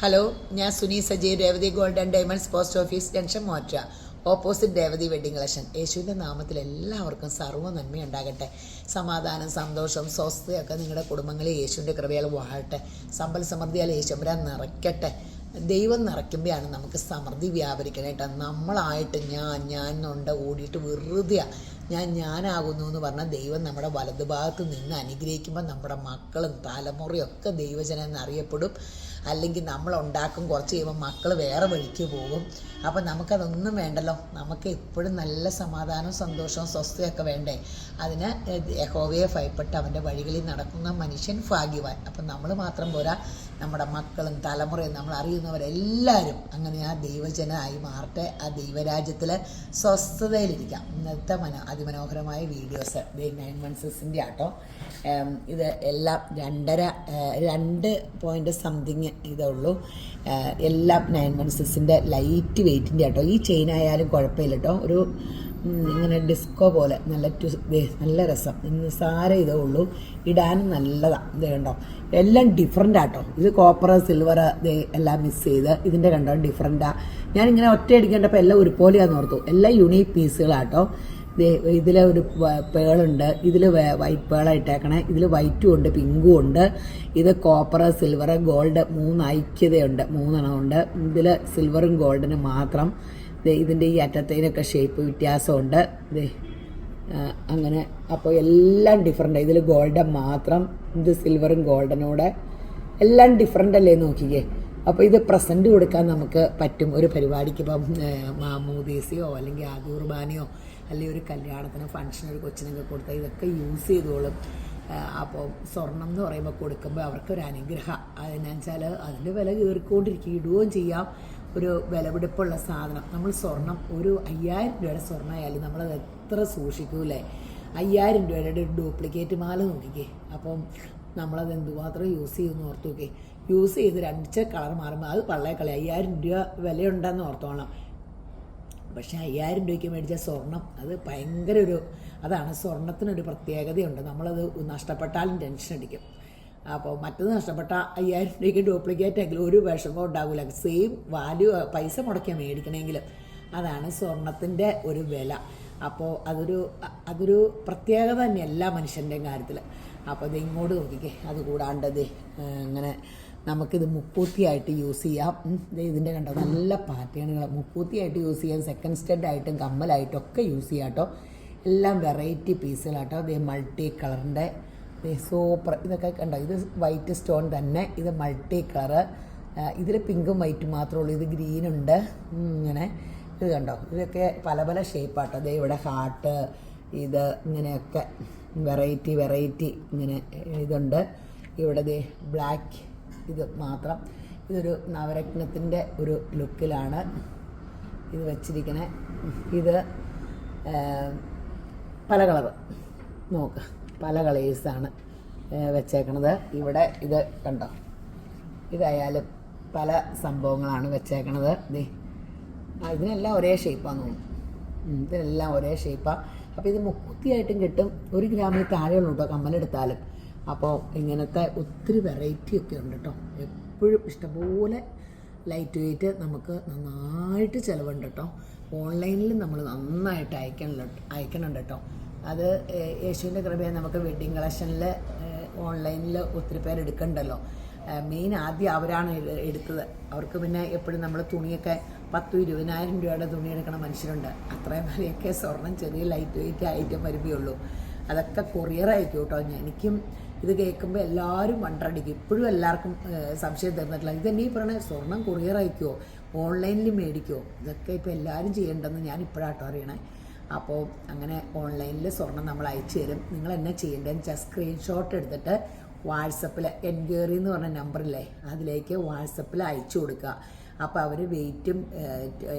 Hello ഞാൻ Suni Sajay Revathi gold and diamonds post office junction മോറ്റ opposite Revathi wedding collection. യേശുവിന്റെ നാമത്തിൽ എല്ലാവർക്കും സർവ നന്മയുണ്ടാകട്ടെ. സമാധാനം സന്തോഷം സ്വസ്ഥതയൊക്കെ നിങ്ങളുടെ കുടുംബങ്ങളിൽ യേശുവിന്റെ കൃപയാൽ വാഴട്ടെ. സമ്പൽ സമൃദ്ധിയാൽ യേശുമ്പരാൻ നിറയ്ക്കട്ടെ. ദൈവം നിറയ്ക്കുമ്പോഴാണ് നമുക്ക് സമൃദ്ധി വ്യാപരിക്കാനായിട്ട്. നമ്മളായിട്ട് ഞാൻ ഞാൻ എന്നുണ്ട് ഓടിയിട്ട് വെറുതെ ഞാൻ ഞാനാകുന്നു എന്ന് പറഞ്ഞാൽ ദൈവം നമ്മുടെ വലതുഭാഗത്ത് നിന്ന് അനുഗ്രഹിക്കുമ്പോൾ നമ്മുടെ മക്കളും തലമുറയും ഒക്കെ ദൈവജനം എന്നറിയപ്പെടും. അല്ലെങ്കിൽ നമ്മൾ ഉണ്ടാക്കും കുറച്ച് കഴിയുമ്പോൾ മക്കൾ വേറെ വഴിക്ക് പോകും. അപ്പം നമുക്കതൊന്നും വേണ്ടല്ലോ. നമുക്ക് എപ്പോഴും നല്ല സമാധാനവും സന്തോഷവും സ്വസ്ഥയൊക്കെ വേണ്ടേ? അതിന് യഹോവയെ ഭയപ്പെട്ട് അവന്റെ വഴികളിൽ നടക്കുന്ന മനുഷ്യൻ ഭാഗ്യവാൻ. അപ്പം നമ്മൾ മാത്രം പോരാ. നമ്മുടെ മക്കളും തലമുറയും നമ്മൾ അറിയുന്നവരെല്ലാവരും അങ്ങനെ ആ ദൈവജനായി മാറട്ടെ. ആ ദൈവരാജ്യത്തിൽ സ്വസ്ഥതയിലിരിക്കാം. ഇന്നത്തെ മന അതിമനോഹരമായ വീഡിയോസ് നയൻ വൺ സിക്സിന്റെ ആട്ടോ. ഇത് എല്ലാം രണ്ടര രണ്ട് പോയിന്റ് സംതിങ് ഇതേ ഉള്ളൂ. എല്ലാം നയൻ വൺ സിക്സിന്റെ ലൈറ്റ് വെയ്റ്റിന്റെ ആട്ടോ. ഈ ചെയിൻ ആയാലും കുഴപ്പമില്ല കേട്ടോ ഒരു ഇങ്ങനെ ഡിസ്കോ പോലെ നല്ല ടു നല്ല രസം. നിസ്സാര ഇതേ ഉള്ളൂ. ഇടാനും നല്ലതാണ് ഇത് കണ്ടോ? എല്ലാം ഡിഫറെന്റ് ആട്ടോ. ഇത് കോപ്പർ സിൽവർ എല്ലാം മിക്സ് ചെയ്ത് ഇതിന്റെ കണ്ടോ ഡിഫറെന്റാണ് ഞാനിങ്ങനെ ഒറ്റ അടിക്കേണ്ടപ്പോൾ എല്ലാം ഒരുപോലെയാന്ന് ഓർത്തു. എല്ലാം യുണീക്ക് പീസുകളാട്ടോ ഇതിൽ ഒരു പേളുണ്ട്. ഇതിൽ വൈറ്റ് പേള ഇട്ടേക്കണേ. ഇതിൽ വൈറ്റും ഉണ്ട് പിങ്കും ഉണ്ട്. ഇത് കോപ്പർ സിൽവർ ഗോൾഡ് മൂന്ന് ഐക്യതയുണ്ട് മൂന്നെണ്ണം ഉണ്ട്. ഇതിൽ സിൽവറും ഗോൾഡിനും മാത്രം ഇതിന്റെ ഈ അറ്റത്തേനൊക്കെ ഷേപ്പ് വ്യത്യാസമുണ്ട്. ദേ അങ്ങനെ. അപ്പോൾ എല്ലാം ഡിഫറെന്റ് ഇതിൽ ഗോൾഡൻ മാത്രം ഇത് സിൽവറും ഗോൾഡനോടെ എല്ലാം ഡിഫറെന്റ് അല്ലേ നോക്കിക്കേ? അപ്പോൾ ഇത് പ്രസന്റ് കൊടുക്കാൻ നമുക്ക് പറ്റും. ഒരു പരിപാടിക്ക് ഇപ്പം മാമൂദീസിയോ അല്ലെങ്കിൽ ആദൂർബാനിയോ അല്ലെങ്കിൽ ഒരു കല്യാണത്തിന് ഫംഗ്ഷൻ ഒരു കൊച്ചിനൊക്കെ കൊടുത്താൽ ഇതൊക്കെ യൂസ് ചെയ്തോളും. അപ്പോൾ സ്വർണം എന്ന് പറയുമ്പോൾ കൊടുക്കുമ്പോൾ അവർക്കൊരു അനുഗ്രഹം. അതെന്നു വെച്ചാൽ അതിന്റെ വില കയറിക്കൊണ്ടിരിക്കും ഇടുകയും ചെയ്യാം. ഒരു വിലപിടിപ്പുള്ള സാധനം. നമ്മൾ സ്വർണം ഒരു അയ്യായിരം രൂപയുടെ സ്വർണമായാലും നമ്മളത് എത്ര സൂക്ഷിക്കൂലേ അയ്യായിരം രൂപയുടെ ഒരു ഡ്യൂപ്ലിക്കേറ്റ് മാല നോക്കിക്കേ. അപ്പം നമ്മളത് എന്തുമാത്രം യൂസ് ചെയ്യുമെന്ന് ഓർത്തു നോക്കി യൂസ് ചെയ്ത് രണ്ടിച്ച കളർ മാറുമ്പോൾ അത് പള്ളേ അയ്യായിരം രൂപ വിലയുണ്ടെന്ന് ഓർത്തോണം. പക്ഷേ അയ്യായിരം രൂപയ്ക്ക് മേടിച്ച സ്വർണം അത് ഭയങ്കര ഒരു അതാണ് സ്വർണത്തിനൊരു പ്രത്യേകതയുണ്ട്. നമ്മളത് നഷ്ടപ്പെട്ടാലും ടെൻഷൻ അടിക്കും. അപ്പോൾ മറ്റത് നഷ്ടപ്പെട്ട അയ്യായിരം രൂപയ്ക്ക് ഡ്യൂപ്ലിക്കേറ്റ് എങ്കിലും ഒരു വിഷമം ഉണ്ടാകില്ല സെയിം വാല്യൂ പൈസ മുടക്കിയാൽ മേടിക്കണമെങ്കിലും അതാണ് സ്വർണത്തിന്റെ ഒരു വില. അപ്പോൾ അതൊരു അതൊരു പ്രത്യേകത തന്നെ എല്ലാ മനുഷ്യന്റെയും കാര്യത്തിൽ അപ്പോൾ ഇത് ഇങ്ങോട്ട് നോക്കിക്കേ. അത് കൂടാണ്ടത് ഇങ്ങനെ നമുക്കിത് മുപ്പൂത്തിയായിട്ട് യൂസ് ചെയ്യാം. ഇതിന്റെ കണ്ടോ? നല്ല പാറ്റേണുകൾ മുപ്പൂത്തിയായിട്ട് യൂസ് ചെയ്യാം. സെക്കൻഡ് സ്റ്റഡ് ആയിട്ടും കമ്മലായിട്ടും ഒക്കെ യൂസ് ചെയ്യാം കേട്ടോ. എല്ലാം വെറൈറ്റി പീസുകളാട്ടോ ദേ മൾട്ടി കളറിന്റെ സൂപ്പർ ഇതൊക്കെ കണ്ടോ? ഇത് വൈറ്റ് സ്റ്റോൺ തന്നെ. ഇത് മൾട്ടി കളറ് ഇതിൽ പിങ്കും വൈറ്റും മാത്രമേ ഉള്ളൂ. ഇത് ഗ്രീനുണ്ട് ഇങ്ങനെ. ഇത് കണ്ടോ? ഇതൊക്കെ പല പല ഷേപ്പാട്ടോ അതേ ഇവിടെ ഹാർട്ട് ഇത് ഇങ്ങനെയൊക്കെ. വെറൈറ്റി വെറൈറ്റി ഇങ്ങനെ ഇതുണ്ട്. ഇവിടെ ദേ ബ്ലാക്ക് ഇത് മാത്രം. ഇതൊരു നവരത്നത്തിന്റെ ഒരു ലുക്കിലാണ് ഇത് വെച്ചിരിക്കണേ. ഇത് പല കളറ് നോക്ക്. പല കളേഴ്സാണ് വെച്ചേക്കണത്. ഇവിടെ ഇത് കണ്ടോ? ഇതായാലും പല സംഭവങ്ങളാണ് വെച്ചേക്കണത്. ദേ ഇതിനെല്ലാം ഒരേ ഷേപ്പാന്ന് തോന്നുന്നു. ഇതിനെല്ലാം ഒരേ ഷേപ്പാണ് അപ്പോൾ ഇത് മുക്കുത്തിയായിട്ടും കിട്ടും. ഒരു ഗ്രാമിൽ താഴെയുള്ളൂ കേട്ടോ കമ്മലെടുത്താലും അപ്പോൾ ഇങ്ങനത്തെ ഒത്തിരി വെറൈറ്റി ഒക്കെ ഉണ്ട് കേട്ടോ എപ്പോഴും ഇഷ്ടംപോലെ ലൈറ്റ് വെയിറ്റ് നമുക്ക് നന്നായിട്ട് ചിലവുണ്ട് കേട്ടോ ഓൺലൈനിൽ നമ്മൾ നന്നായിട്ട് അയക്കണല്ലോ അയക്കണുണ്ട് കേട്ടോ അത് യേശുവിന്റെ കൃപയെ നമുക്ക് വെഡ്ഡിങ് കളക്ഷനിൽ ഓൺലൈനിൽ ഒത്തിരി പേര് എടുക്കണ്ടല്ലോ. മെയിൻ ആദ്യം അവരാണ് എടുത്തത്. അവർക്ക് പിന്നെ എപ്പോഴും നമ്മൾ തുണിയൊക്കെ പത്തും ഇരുപതിനായിരം രൂപയുടെ തുണി എടുക്കണ മനുഷ്യരുണ്ട്. അത്രയും വിലയൊക്കെ സ്വർണം ചെറിയ ലൈറ്റ് വെയിറ്റ് ഐറ്റം വരുമ്പോഴുള്ളൂ അതൊക്കെ കൊറിയർ അയക്കും കേട്ടോ. എനിക്കും ഇത് കേൾക്കുമ്പോൾ എല്ലാവരും വണ്ടടിക്കും ഇപ്പോഴും എല്ലാവർക്കും സംശയം തീർന്നിട്ടില്ല. ഇതെന്നെ ഈ പറയണേ സ്വർണം കൊറിയർ അയക്കുമോ ഓൺലൈനിൽ മേടിക്കുമോ ഇതൊക്കെ ഇപ്പോൾ എല്ലാവരും ചെയ്യേണ്ടെന്ന് ഞാൻ ഇപ്പോഴാട്ടോ അറിയണേ. അപ്പോൾ അങ്ങനെ ഓൺലൈനിൽ സ്വർണം നമ്മൾ അയച്ചു തരും. നിങ്ങൾ എന്നെ ചെയ്യേണ്ടതെന്ന് ജസ്റ്റ് സ്ക്രീൻഷോട്ട് എടുത്തിട്ട് വാട്സപ്പിൽ എൻക്വയറി എന്ന് പറഞ്ഞ നമ്പറില്ലേ അതിലേക്ക് വാട്സപ്പിൽ അയച്ചു കൊടുക്കുക. അപ്പോൾ അവർ വെയിറ്റും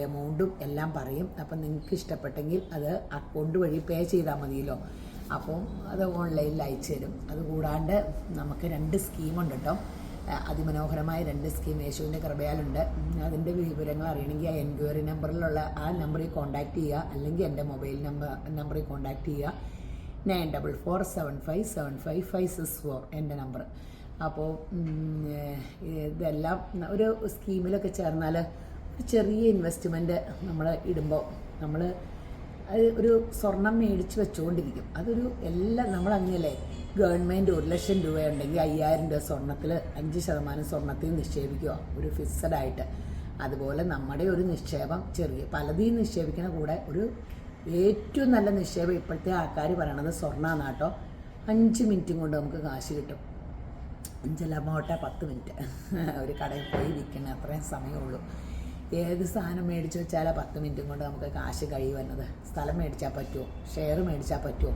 എമൗണ്ടും എല്ലാം പറയും. അപ്പം നിങ്ങൾക്ക് ഇഷ്ടപ്പെട്ടെങ്കിൽ അത് അക്കൗണ്ട് വഴി പേ ചെയ്താൽ മതിയല്ലോ. അപ്പം അത് ഓൺലൈനിൽ അയച്ചു തരും. അതുകൂടാണ്ട് നമുക്ക് രണ്ട് സ്കീമുണ്ട് കേട്ടോ അതിമനോഹരമായ രണ്ട് സ്കീം യേശുവിന്റെ കൃപയാലുണ്ട്. അതിന്റെ വിവരങ്ങൾ അറിയണമെങ്കിൽ ആ എൻക്വയറി നമ്പറിലുള്ള ആ നമ്പറിൽ കോൺടാക്റ്റ് ചെയ്യുക. അല്ലെങ്കിൽ എന്റെ മൊബൈൽ നമ്പർ നമ്പറിൽ കോൺടാക്റ്റ് ചെയ്യുക. Nine double four seven five seven five five six four എന്റെ നമ്പർ. അപ്പോൾ ഇതെല്ലാം ഒരു സ്കീമിലൊക്കെ ചേർന്നാൽ ഒരു ചെറിയ ഇൻവെസ്റ്റ്മെന്റ് നമ്മൾ ഇടുമ്പോൾ നമ്മൾ ഒരു സ്വർണം മേടിച്ച് വെച്ചുകൊണ്ടിരിക്കും. അതൊരു എല്ലാം നമ്മൾ അങ്ങനെയല്ലേ ഗവൺമെന്റ് ഒരു ലക്ഷം രൂപ ഉണ്ടെങ്കിൽ അയ്യായിരം രൂപ സ്വർണത്തിൽ അഞ്ച് ശതമാനം സ്വർണത്തിൽ നിക്ഷേപിക്കുക. ഒരു ഫിക്സഡ് ആയിട്ട്. അതുപോലെ നമ്മുടെ ഒരു നിക്ഷേപം ചെറിയ പലതിൽ നിക്ഷേപിക്കുന്ന കൂടെ ഒരു ഏറ്റവും നല്ല നിക്ഷേപം ഇപ്പോഴത്തെ ആൾക്കാർ പറയണത് സ്വർണമാണ് കേട്ടോ അഞ്ച് മിനിറ്റും കൊണ്ട് നമുക്ക് കാശ് കിട്ടും. അഞ്ചല്ല പോട്ടെ പത്ത് മിനിറ്റ്. ഒരു കടയിൽ പോയി വിൽക്കണം അത്രയും സമയമുള്ളൂ. ഏത് സാധനം മേടിച്ച് വെച്ചാൽ പത്ത് മിനിറ്റും കൊണ്ട് നമുക്ക് കാശ് കഴി വരുന്നത്? സ്ഥലം മേടിച്ചാൽ പറ്റുമോ ഷെയർ മേടിച്ചാൽ പറ്റുമോ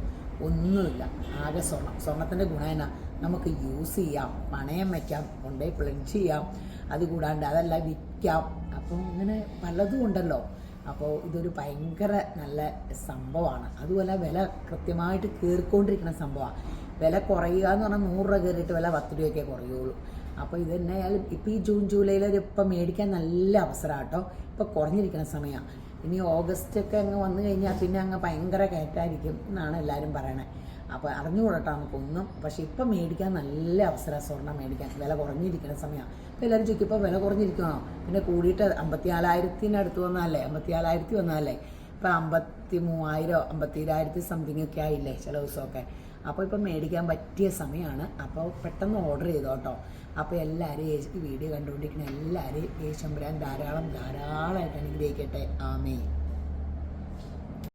ഒന്നുമില്ല. ആകെ സ്വർണം. സ്വർണത്തിന്റെ ഗുണം എന്നാ? നമുക്ക് യൂസ് ചെയ്യാം. പണയം വയ്ക്കാം കൊണ്ടുപോയി പ്ലഡ്ജ് ചെയ്യാം. അതുകൂടാണ്ട് അതല്ല വിൽക്കാം. അപ്പോൾ ഇങ്ങനെ പലതും ഉണ്ടല്ലോ. അപ്പോൾ ഇതൊരു ഭയങ്കര നല്ല സംഭവമാണ്. അതുപോലെ വില കൃത്യമായിട്ട് കയറിക്കൊണ്ടിരിക്കുന്ന സംഭവമാണ്. വില കുറയുക എന്ന് പറഞ്ഞാൽ നൂറ് രൂപ കയറിയിട്ട് വില പത്ത് രൂപയൊക്കെ കുറയുള്ളൂ. അപ്പോൾ ഇത് തന്നെ ആയാലും ഇപ്പോൾ ഈ ജൂൺ ജൂലൈയിൽ ഒരു ഇപ്പം മേടിക്കാൻ നല്ല അവസരമാണ് കേട്ടോ ഇപ്പോൾ കുറഞ്ഞിരിക്കുന്ന സമയമാണ് ഇനി ഓഗസ്റ്റ് ഒക്കെ അങ്ങ് വന്നു കഴിഞ്ഞാൽ പിന്നെ അങ്ങ് ഭയങ്കര കയറ്റായിരിക്കും എന്നാണ് എല്ലാവരും പറയണത് അപ്പോൾ അറിഞ്ഞുകൂടട്ടോ നമുക്കൊന്നും പക്ഷേ ഇപ്പം മേടിക്കാൻ നല്ല അവസരം സ്വർണം മേടിക്കാൻ. വില കുറഞ്ഞിരിക്കുന്ന സമയമാണ് അപ്പോൾ എല്ലാവരും ചോദിക്കും ഇപ്പോൾ വില കുറഞ്ഞിരിക്കണോ പിന്നെ കൂടിയിട്ട് അമ്പത്തിനാലായിരത്തിനടുത്ത് വന്നാലേ അമ്പത്തിനാലായിരത്തി വന്നാലേ. ഇപ്പം അമ്പത്തി മൂവായിരം അമ്പത്തിരായിരത്തി സംതിങ് ഒക്കെ ആയില്ലേ ചില ദിവസമൊക്കെ. അപ്പോൾ ഇപ്പം മേടിക്കാൻ പറ്റിയ സമയമാണ്. അപ്പോൾ പെട്ടെന്ന് ഓർഡർ ചെയ്തോ കേട്ടോ. അപ്പോൾ എല്ലാവരും വീഡിയോ കണ്ടുകൊണ്ടിരിക്കുന്ന എല്ലാവരും യേശുമ്പരാൻ ധാരാളം ധാരാളമായിട്ട് അനുഗ്രഹിക്കട്ടെ. ആമേ